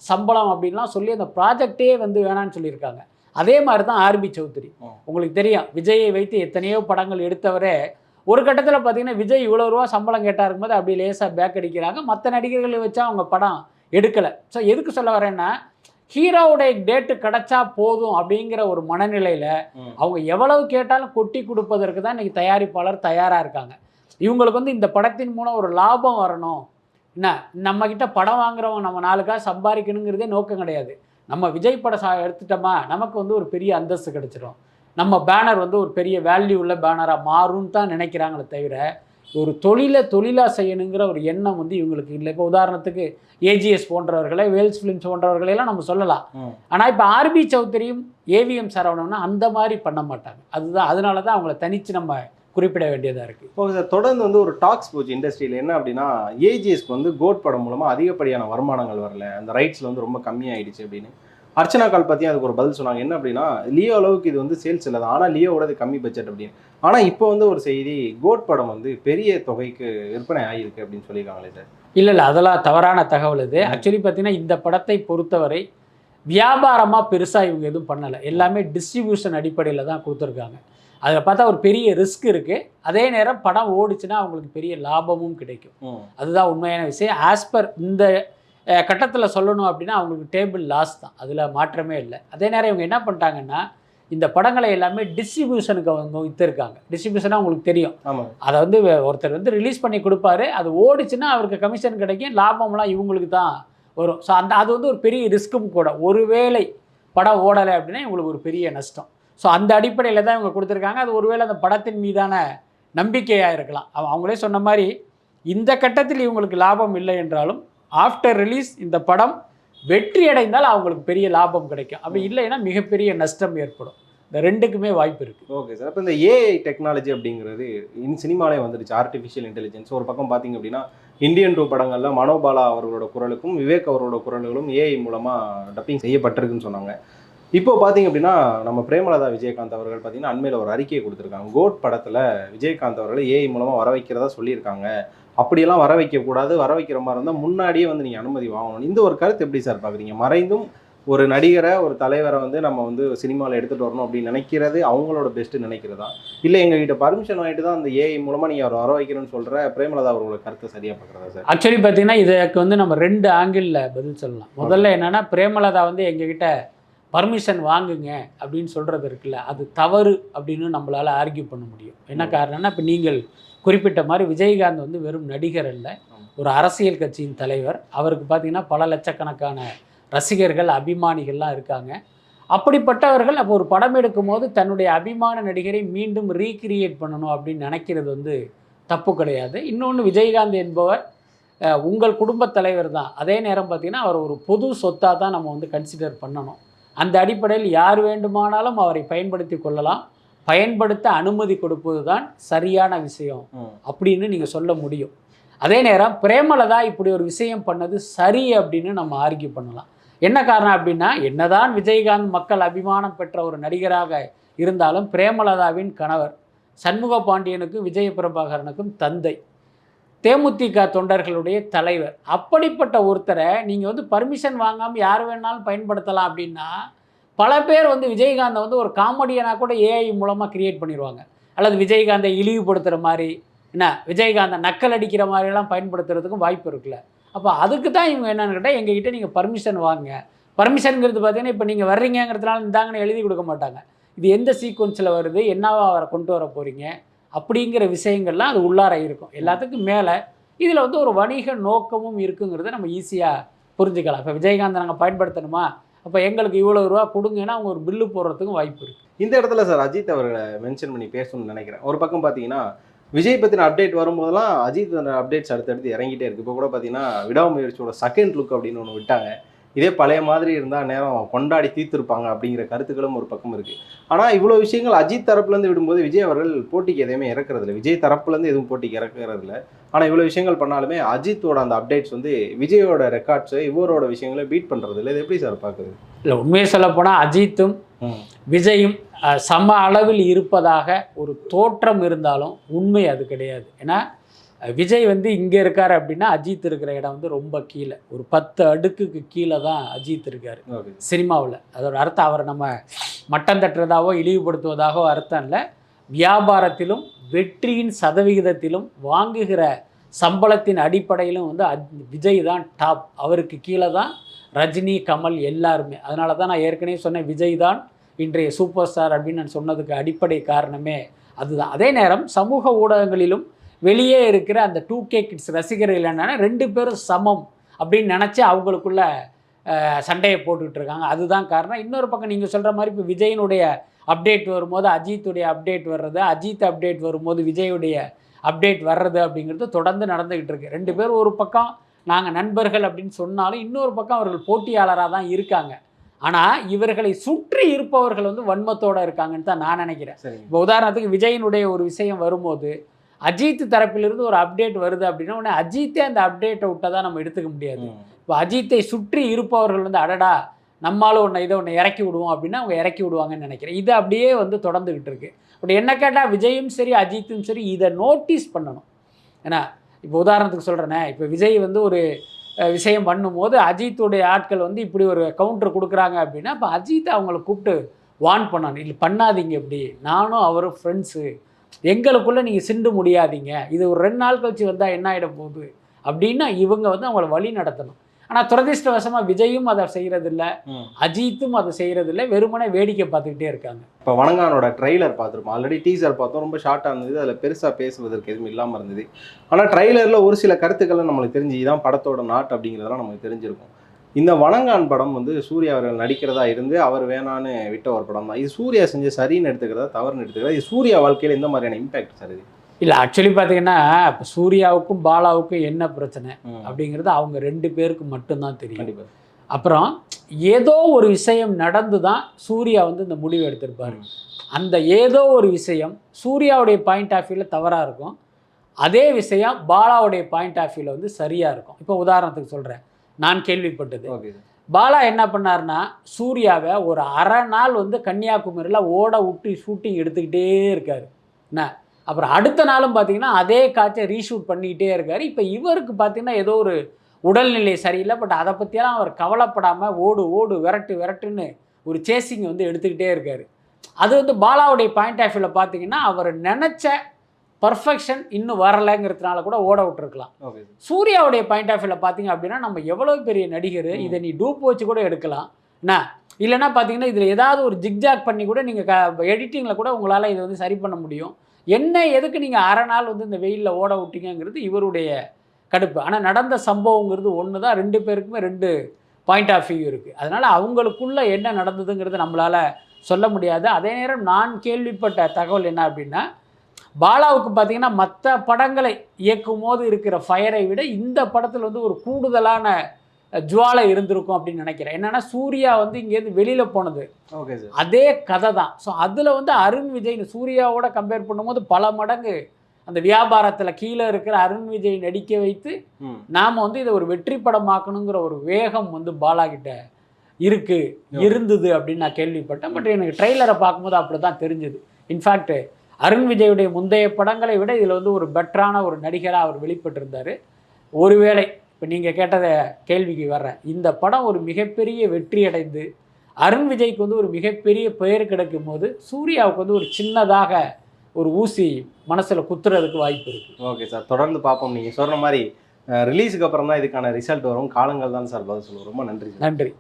சம்பளம் அப்படின்லாம் சொல்லி அந்த ப்ராஜெக்டே வந்து வேணான்னு சொல்லியிருக்காங்க. அதே மாதிரி தான் ஆர்பி சௌத்ரி. உங்களுக்கு தெரியும் விஜயை வைத்து எத்தனையோ படங்கள் எடுத்தவரே ஒரு கட்டத்தில் பார்த்தீங்கன்னா விஜய் இவ்வளோ ரூபா சம்பளம் கேட்டாருக்கும் போது அப்படி லேசாக பேக் அடிக்கிறாங்க. மற்ற நடிகர்களை வச்சா அவங்க படம் எடுக்கலை. ஸோ எதுக்கு சொல்ல வரேன்னா ஹீரோவுடைய டேட்டு கிடைச்சா போதும் அப்படிங்கிற ஒரு மனநிலையில். அவங்க எவ்வளவு கேட்டாலும் கொட்டி கொடுப்பதற்கு தான் இன்றைக்கி தயாரிப்பாளர் தயாராக இருக்காங்க. இவங்களுக்கு வந்து இந்த படத்தின் மூலம் ஒரு லாபம் வரணும். என்ன? நம்மக்கிட்ட படம் வாங்குறவங்க நம்ம நாளுக்காக சம்பாதிக்கணுங்கிறதே நோக்கம் கிடையாது. நம்ம விஜய் படம் சா எடுத்துட்டோமா? நமக்கு வந்து ஒரு பெரிய அந்தஸ்து கிடச்சிரும். நம்ம பேனர் வந்து ஒரு பெரிய வேல்யூ உள்ள பேனராக மாறும்னு தான் நினைக்கிறாங்களே தவிர ஒரு தொழிலை தொழிலாக செய்யணுங்கிற ஒரு எண்ணம் வந்து இவங்களுக்கு இல்லை. இப்போ உதாரணத்துக்கு ஏஜிஎஸ் போன்றவர்களை வேல்ஸ் ஃபிலிம்ஸ் போன்றவர்களையெல்லாம் நம்ம சொல்லலாம். ஆனால் இப்போ ஆர்பி சௌத்ரியும் ஏவிஎம் சரவணம்னா அந்த மாதிரி பண்ண மாட்டாங்க. அதுதான் அதனால தான் அவங்கள தனித்து நம்ம குறிப்பிட வேண்டியதாக இருக்குது ஓகே சார் தொடர்ந்து வந்து ஒரு டாக்ஸ் போச்சு இண்டஸ்ட்ரியில் என்ன அப்படின்னா ஏஜிஎஸ்க்கு வந்து கோட் படம் மூலமாக அதிகப்படியான வருமானங்கள் வரல. அந்த ரைட்ஸில் வந்து ரொம்ப கம்மியாயிடுச்சு அப்படின்னு. அர்ச்சனா கால் பற்றியும் அதுக்கு ஒரு பதில் சொன்னாங்க. என்ன அப்படின்னா லியோ அளவுக்கு இது வந்து சேல்ஸ் இல்லை. ஆனால் லியோவோடது கம்மி பட்ஜெட் அப்படின்னு. ஆனால் இப்போ வந்து ஒரு செய்தி கோட் படம் வந்து பெரிய தொகைக்கு விற்பனை ஆகியிருக்கு அப்படின்னு சொல்லியிருக்காங்களே சார். இல்லை இல்லை. அதெல்லாம் தவறான தகவல் இது. ஆக்சுவலி பார்த்தீங்கன்னா இந்த படத்தை பொறுத்தவரை வியாபாரமாக பெருசாக இவங்க எதுவும் பண்ணலை. எல்லாமே டிஸ்ட்ரிபியூஷன் அடிப்படையில் தான் கொடுத்துருக்காங்க. அதில் பார்த்தா ஒரு பெரிய ரிஸ்க் இருக்குது அதே நேரம் படம் ஓடிச்சுன்னா அவங்களுக்கு பெரிய லாபமும் கிடைக்கும். அதுதான் உண்மையான விஷயம். ஆஸ் பர் இந்த கட்டத்தில் சொல்லணும் அப்படின்னா அவங்களுக்கு டேபிள் லாஸ் தான். அதில் மாற்றமே இல்லை. அதே நேரம் இவங்க என்ன பண்ணிட்டாங்கன்னா இந்த படங்களை எல்லாமே டிஸ்ட்ரிபியூஷனுக்கு அவங்க விற்றுருக்காங்க டிஸ்ட்ரிபியூஷனாக உங்களுக்கு தெரியும். அதை வந்து ஒருத்தர் வந்து ரிலீஸ் பண்ணி கொடுப்பாரு. அது ஓடிச்சுன்னா அவருக்கு கமிஷன் கிடைக்கும். லாபம்லாம் இவங்களுக்கு தான் வரும். ஸோ அந்த அது வந்து ஒரு பெரிய ரிஸ்க்கும் கூட. ஒருவேளை படம் ஓடலை அப்படின்னா இவங்களுக்கு ஒரு பெரிய நஷ்டம். ஸோ அந்த அடிப்படையில் தான் இவங்க கொடுத்துருக்காங்க. அது ஒருவேளை அந்த படத்தின் மீதான நம்பிக்கையாக இருக்கலாம். அவ- அவங்களே சொன்ன மாதிரி இந்த கட்டத்தில் இவங்களுக்கு லாபம் இல்லை என்றாலும் ஆஃப்டர் ரிலீஸ் இந்த படம் வெற்றி அடைந்தால் அவங்களுக்கு பெரிய லாபம் கிடைக்கும். அப்படி இல்லைன்னா மிகப்பெரிய நஷ்டம் ஏற்படும். இந்த ரெண்டுக்குமே வாய்ப்பு இருக்குது ஓகே சார். இப்போ இந்த ஏஐ டெக்னாலஜி அப்படிங்கிறது இன் சினிமாலே வந்துருச்சு ஆர்டிஃபிஷியல் இன்டெலிஜென்ஸ் ஒரு பக்கம் பார்த்தீங்க அப்படின்னா இந்தியன் டூ படங்கள்ல மனோபாலா அவர்களோட குரலுக்கும் விவேக் அவர்களோட குரல்களும் ஏஐ மூலமாக டப்பிங் செய்யப்பட்டிருக்குன்னு சொன்னாங்க. இப்போ பார்த்தீங்க அப்படின்னா நம்ம பிரேமலதா விஜயகாந்த் அவர்கள் பார்த்தீங்கன்னா அண்மையில் ஒரு அறிக்கையை கொடுத்துருக்காங்க. கோட் படத்தில் விஜயகாந்த் அவர்களை ஏஐ மூலமாக வர வைக்கிறதா சொல்லியிருக்காங்க. அப்படியெல்லாம் வர வைக்கக்கூடாது வர வைக்கிற மாதிரி இருந்தால் முன்னாடியே வந்து நீங்கள் அனுமதி வாங்கணும். இந்த ஒரு கருத்து எப்படி சார் பார்க்குறீங்க மறைந்தும் ஒரு நடிகரை ஒரு தலைவரை வந்து நம்ம வந்து சினிமாவில் எடுத்துகிட்டு வரணும் அப்படின்னு நினைக்கிறது அவங்களோட பெஸ்ட்டு நினைக்கிறதா? இல்லை எங்ககிட்ட பர்மிஷன் வாங்கிட்டு தான் அந்த ஏஐ மூலமாக நீங்கள் அவர் வர வைக்கணும்னு சொல்கிற பிரேமலதா அவர்களோட கருத்தை சரியாக பார்க்குறதா சார்? ஆக்சுவலி பார்த்தீங்கன்னா இதுக்கு வந்து நம்ம ரெண்டு ஆங்கிளில் பதில் சொல்லலாம். முதல்ல என்னென்னா பிரேமலதா வந்து எங்ககிட்ட பர்மிஷன் வாங்குங்க அப்படின்னு சொல்கிறது இருக்குல்ல அது தவறு அப்படின்னு நம்மளால் ஆர்கியூ பண்ண முடியும். என்ன. காரணம்னா இப்போ நீங்கள் குறிப்பிட்ட மாதிரி விஜயகாந்த் வந்து வெறும் நடிகர் அல்ல ஆமா. ஒரு அரசியல் கட்சியின் தலைவர். அவருக்கு பார்த்தீங்கன்னா பல லட்சக்கணக்கான ரசிகர்கள் அபிமானிகள்லாம் இருக்காங்க. அப்படிப்பட்டவர்கள் அப்போ ஒரு படம் எடுக்கும் போது தன்னுடைய அபிமான நடிகரை மீண்டும் ரீக்ரியேட் பண்ணணும் அப்படின்னு நினைக்கிறது வந்து தப்பு கிடையாது. இன்னொன்று விஜயகாந்த் என்பவர் உங்கள் குடும்பத் தலைவர் தான். அதே நேரம் பார்த்தீங்கன்னா அவர் ஒரு பொது சொத்தாக தான் நம்ம வந்து கன்சிடர் பண்ணணும். அந்த அடிப்படையில் யார் வேண்டுமானாலும் அவரை பயன்படுத்தி கொள்ளலாம். பயன்படுத்த அனுமதி கொடுப்பது தான் சரியான விஷயம். அப்படின்னு நீங்கள் சொல்ல முடியும். அதே நேரம் பிரேமலதா இப்படி ஒரு விஷயம் பண்ணது சரி அப்படின்னு நம்ம ஆர்கியூ பண்ணலாம். என்ன காரணம் அப்படின்னா என்னதான் விஜயகாந்த் மக்கள் அபிமானம் பெற்ற ஒரு நடிகராக இருந்தாலும் பிரேமலதாவின் கணவர் சண்முக பாண்டியனுக்கும் விஜய பிரபாகரனுக்கும் தந்தை. தேமுதிக தொண்டர்களுடைய தலைவர். அப்படிப்பட்ட ஒருத்தரை நீங்கள் வந்து பர்மிஷன் வாங்காமல் யார் வேணாலும் பயன்படுத்தலாம் அப்படின்னா பல பேர் வந்து விஜயகாந்தை வந்து ஒரு காமெடியனாக கூட ஏஐ மூலமாக கிரியேட் பண்ணிடுவாங்க. அல்லது விஜயகாந்தை இழிவுபடுத்துகிற மாதிரி என்ன விஜயகாந்தை நக்கல் அடிக்கிற மாதிரிலாம் பயன்படுத்துறதுக்கும் வாய்ப்பு இருக்குல்ல. அப்போ அதுக்கு தான் இவங்க என்னன்னு கேட்டால் எங்ககிட்ட நீங்கள் பர்மிஷன் வாங்க பர்மிஷனுங்கிறது பார்த்தீங்கன்னா இப்போ நீங்கள் வர்றீங்கிறதுனால இந்தாங்கன்னு எழுதி கொடுக்க மாட்டாங்க. இது எந்த சீக்வன்ஸில் வருது என்னவா அவரை கொண்டு வர போகிறீங்க அப்படிங்கிற விஷயங்கள்லாம் அது உள்ளார இருக்கும். எல்லாத்துக்கும் மேலே இதில் வந்து ஒரு வணிக நோக்கமும் இருக்குங்கிறத நம்ம ஈஸியாக புரிஞ்சுக்கலாம். இப்போ விஜயகாந்த் நாங்கள் பயன்படுத்தணுமா? அப்போ எங்களுக்கு இவ்வளோ ரூபா கொடுங்கன்னா அவங்க ஒரு பில்லு போடுறதுக்கும் வாய்ப்பு இருக்குது இந்த இடத்துல சார் அஜித் அவர்களை மென்ஷன் பண்ணி பேசணும்னு நினைக்கிறேன். ஒரு பக்கம் பார்த்தீங்கன்னா விஜய் பற்றின அப்டேட் வரும்போதெல்லாம் அஜித் அப்டேட்ஸ் அடுத்தடுத்து இறங்கிட்டே இருக்குது இப்போ கூட பார்த்தீங்கன்னா விடாமுயற்சியோட செகண்ட் லுக் அப்படின்னு ஒன்று விட்டாங்க. இதே பழைய மாதிரி இருந்தால் நேரம் கொண்டாடி தீர்த்திருப்பாங்க அப்படிங்கிற கருத்துக்களும் ஒரு பக்கம் இருக்கு. ஆனால் இவ்வளோ விஷயங்கள் அஜித் தரப்புலேருந்து விடும்போது விஜய் அவர்கள் போட்டிக்கு எதையுமே இறக்குறது இல்லை விஜய் தரப்புலேருந்து எதுவும் போட்டிக்கு இறக்குறது இல்லை ஆனால் இவ்வளோ விஷயங்கள் பண்ணாலுமே அஜித்தோட அந்த அப்டேட்ஸ் வந்து விஜயோட ரெக்கார்ட்ஸை இவரோட விஷயங்களை பீட் பண்ணுறது இல்லை. இது எப்படி சார் பார்க்குது? இல்லை உண்மையை சொல்லப்போனால் அஜித்தும் விஜயும் சம அளவில் இருப்பதாக ஒரு தோற்றம் இருந்தாலும் உண்மை அது கிடையாது. ஏன்னா விஜய் வந்து இங்கே இருக்கார் அப்படின்னா அஜித் இருக்கிற இடம் வந்து ரொம்ப கீழே. ஒரு பத்து அடுக்குக்கு கீழே தான் அஜித் இருக்கார். சினிமாவில். அதோட அர்த்தம் அவரை நம்ம மட்டம் தட்டுறதாவோ இழிவுபடுத்துவதாகவோ அர்த்தம் இல்லை. வியாபாரத்திலும் வெற்றியின் சதவிகிதத்திலும் வாங்குகிற சம்பளத்தின் அடிப்படையிலும் வந்து அஜ்- விஜய் தான் டாப் அவருக்கு கீழே தான் ரஜினி கமல் எல்லாருமே. அதனால தான் நான் ஏற்கனவே சொன்னேன் விஜய் தான் இன்றைய சூப்பர் ஸ்டார் அப்படின்னு நான் சொன்னதுக்கு அடிப்படை காரணமே அதுதான். அதே நேரம் சமூக ஊடகங்களிலும் வெளியே இருக்கிற அந்த டூ கே கிட்ஸ் ரசிகர்கள் என்னன்னா ரெண்டு பேரும் சமம் அப்படின்னு நினச்சி அவங்களுக்குள்ள சண்டையை இருக்காங்க. அதுதான் காரணம். இன்னொரு பக்கம் நீங்கள் சொல்கிற மாதிரி இப்போ விஜயனுடைய அப்டேட் வரும்போது அஜித்துடைய அப்டேட் வர்றது அஜித் அப்டேட் வரும்போது விஜயுடைய அப்டேட் வர்றது அப்படிங்கிறது தொடர்ந்து நடந்துக்கிட்டு இருக்கு. ரெண்டு பேரும் ஒரு பக்கம் நாங்கள் நண்பர்கள் அப்படின்னு சொன்னாலும் இன்னொரு பக்கம் அவர்கள் போட்டியாளராக தான் இருக்காங்க. ஆனால் இவர்களை சுற்றி இருப்பவர்கள் வந்து வன்மத்தோடு இருக்காங்கன்னு தான் நான் நினைக்கிறேன். இப்போ உதாரணத்துக்கு விஜயனுடைய ஒரு விஷயம் வரும்போது அஜித் தரப்பிலிருந்து ஒரு அப்டேட் வருது அப்படின்னா உடனே அஜித்தே அந்த அப்டேட்டை விட்டதா நம்ம எடுத்துக்க முடியாது. இப்போ அஜித்தை சுற்றி இருப்பவர்கள் வந்து அடடா நம்மளாலும் ஒன்று இதை ஒன்று இறக்கி விடுவோம் அப்படின்னா அவங்க இறக்கி விடுவாங்கன்னு நினைக்கிறேன். இது அப்படியே வந்து தொடர்ந்துக்கிட்டு இருக்கு. அப்படி என்ன கேட்டால் விஜயும் சரி அஜித்தும் சரி இதை நோட்டீஸ் பண்ணணும். ஏன்னா இப்போ உதாரணத்துக்கு சொல்கிறேனே இப்போ விஜய் வந்து ஒரு விஷயம் பண்ணும்போது அஜித்துடைய ஆட்கள் வந்து இப்படி ஒரு கவுண்டர் கொடுக்குறாங்க அப்படின்னா அப்போ அஜித்தை அவங்கள கூப்பிட்டு வார்ன் பண்ணணும். இல்லை பண்ணாதீங்க இப்படி. நானும் அவரும் ஃப்ரெண்ட்ஸு எங்களுக்குள்ளே நீங்கள் சிண்டு முடியாதீங்க. இது ஒரு ரெண்டு நாள் கழிச்சு வந்தால் என்ன ஆகிட போகுது? அப்படின்னா இவங்க வந்து அவங்கள வழி நடத்தணும். ஆனால் துரதிர்ஷ்டவசமாக விஜயும் அதை செய்கிறதில்ல. அஜித்தும் அதை செய்கிறதில்ல வெறுமனே வேடிக்கை பார்த்துக்கிட்டே இருக்காங்க. இப்போ வணங்கானோட ட்ரைலர் பார்த்துருப்போம். ஆல்ரெடி டீசர் பார்த்தோம். ரொம்ப ஷார்ட்டாக இருந்தது. அதில் பெருசாக பேசுவதற்கு எதுவும் இல்லாமல் இருந்தது. ஆனால் ட்ரைலரில் ஒரு சில கருத்துக்கள் நம்மளுக்கு தெரிஞ்சு இதான் படத்தோட நாட் அப்படிங்கிறதெல்லாம் நமக்கு தெரிஞ்சிருக்கும். இந்த வணங்கான் படம் வந்து சூர்யா அவர்கள் நடிக்கிறதா இருந்து அவர் வேணான்னு விட்ட ஒரு படம் தான். இது சூர்யா செஞ்ச சரின்னு எடுத்துக்கிறதா தவறுன்னு எடுத்துக்கிறதா? இது சூர்யா வாழ்க்கையில் எந்த மாதிரியான இம்பாக்ட் சார் இது? இல்லை ஆக்சுவலி பார்த்தீங்கன்னா இப்போ சூர்யாவுக்கும் பாலாவுக்கும் என்ன பிரச்சனை. அப்படிங்கிறது அவங்க ரெண்டு பேருக்கு மட்டும்தான் தெரியும். அப்புறம் ஏதோ ஒரு விஷயம் நடந்து தான் சூர்யா வந்து இந்த முடிவு எடுத்திருப்பாரு. அந்த ஏதோ ஒரு விஷயம் சூர்யாவுடைய பாயிண்ட் ஆஃப் வியூவில் தவறாக இருக்கும். அதே விஷயம் பாலாவுடைய பாயிண்ட் ஆஃப் வியூவில் வந்து சரியாக இருக்கும். இப்போ உதாரணத்துக்கு சொல்கிறேன் நான் கேள்விப்பட்டது. பாலா என்ன பண்ணார்னா சூர்யாவை ஒரு அரை நாள் வந்து கன்னியாகுமரியில் ஓட விட்டு ஷூட்டிங் எடுத்துக்கிட்டே இருக்கார். என்ன? அப்புறம் அடுத்த நாளும் பார்த்தீங்கன்னா அதே காட்சியை ரீஷூட் பண்ணிக்கிட்டே இருக்கார். இப்போ இவருக்கு பார்த்தீங்கன்னா ஏதோ ஒரு உடல்நிலை சரியில்லை. பட் அதை பற்றியெல்லாம் அவர் கவலைப்படாமல் ஓடு ஓடு விரட்டு விரட்டுன்னு ஒரு சேசிங் வந்து எடுத்துக்கிட்டே இருக்கார். அது வந்து பாலாவுடைய பாயிண்ட் ஆஃப் வியூவில் பார்த்தீங்கன்னா அவர் நினச்ச பர்ஃபெக்ஷன் இன்னும் வரலைங்கிறதுனால கூட ஓட விட்டுருக்கலாம். சூர்யாவுடைய பாயிண்ட் ஆஃப் வியூவில் பார்த்தீங்க அப்படின்னா நம்ம எவ்வளோ பெரிய நடிகர். இதை நீ டூப் வச்சு கூட எடுக்கலாம். என்ன? இல்லைன்னா பார்த்தீங்கன்னா இதில் ஏதாவது ஒரு ஜிக்ஜாக் பண்ணி கூட நீங்கள் க எடிட்டிங்கில் கூட உங்களால் இதை வந்து சரி பண்ண முடியும். என்ன எதுக்கு நீங்கள் அரை நாள் வந்து இந்த வெயிலில் ஓட விட்டீங்கங்கிறது இவருடைய கடுப்பு. ஆனால் நடந்த சம்பவங்கிறது ஒன்று தான் ரெண்டு பேருக்குமே ரெண்டு பாயிண்ட் ஆஃப் வியூ இருக்குது அதனால் அவங்களுக்குள்ள என்ன நடந்ததுங்கிறது நம்மளால் சொல்ல முடியாது. அதே நேரம் நான் கேள்விப்பட்ட தகவல் என்ன அப்படின்னா பாலாவுக்கு பார்த்தீங்கன்னா மற்ற படங்களை இயக்கும் போது இருக்கிற ஃபயரை விட இந்த படத்தில் வந்து ஒரு கூடுதலான ஜுவாலை இருந்திருக்கும் அப்படின்னு நினைக்கிறேன். என்னன்னா சூர்யா வந்து இங்கேருந்து வெளியில் போனது. ஓகே சார் அதே கதை தான். ஸோ அதில் வந்து அருண் விஜய் சூர்யாவோட கம்பேர் பண்ணும்போது பல மடங்கு அந்த வியாபாரத்தில் கீழே இருக்கிற அருண் விஜய் நடிக்க வைத்து நாம் வந்து இதை ஒரு வெற்றி படமாக்கணுங்கிற ஒரு வேகம் வந்து பாலா கிட்ட இருக்கு இருந்தது அப்படின்னு நான் கேள்விப்பட்டேன். பட் எனக்கு ட்ரெய்லரை பார்க்கும்போது அப்படி தான் தெரிஞ்சுது இன்ஃபேக்ட் அருண் விஜயுடைய முந்தைய படங்களை விட இதில் வந்து ஒரு பெட்டரான ஒரு நடிகராக அவர் வெளிப்பட்டிருந்தார். ஒருவேளை இப்போ நீங்கள் கேட்டத கேள்விக்கு வர்றேன். இந்த படம் ஒரு மிகப்பெரிய வெற்றி அடைந்து அருண் விஜய்க்கு வந்து ஒரு மிகப்பெரிய பெயர் கிடைக்கும் போது சூர்யாவுக்கு வந்து ஒரு சின்னதாக ஒரு ஊசி மனசில் குத்துறதுக்கு வாய்ப்பு இருக்குது ஓகே சார் தொடர்ந்து பார்ப்போம். நீங்கள் சொன்ன மாதிரி ரிலீஸுக்கு அப்புறம் தான் இதுக்கான ரிசல்ட் வரும். காலங்கள் தான் சார் பதில் சொல்லுவோம் ரொம்ப நன்றி நன்றி.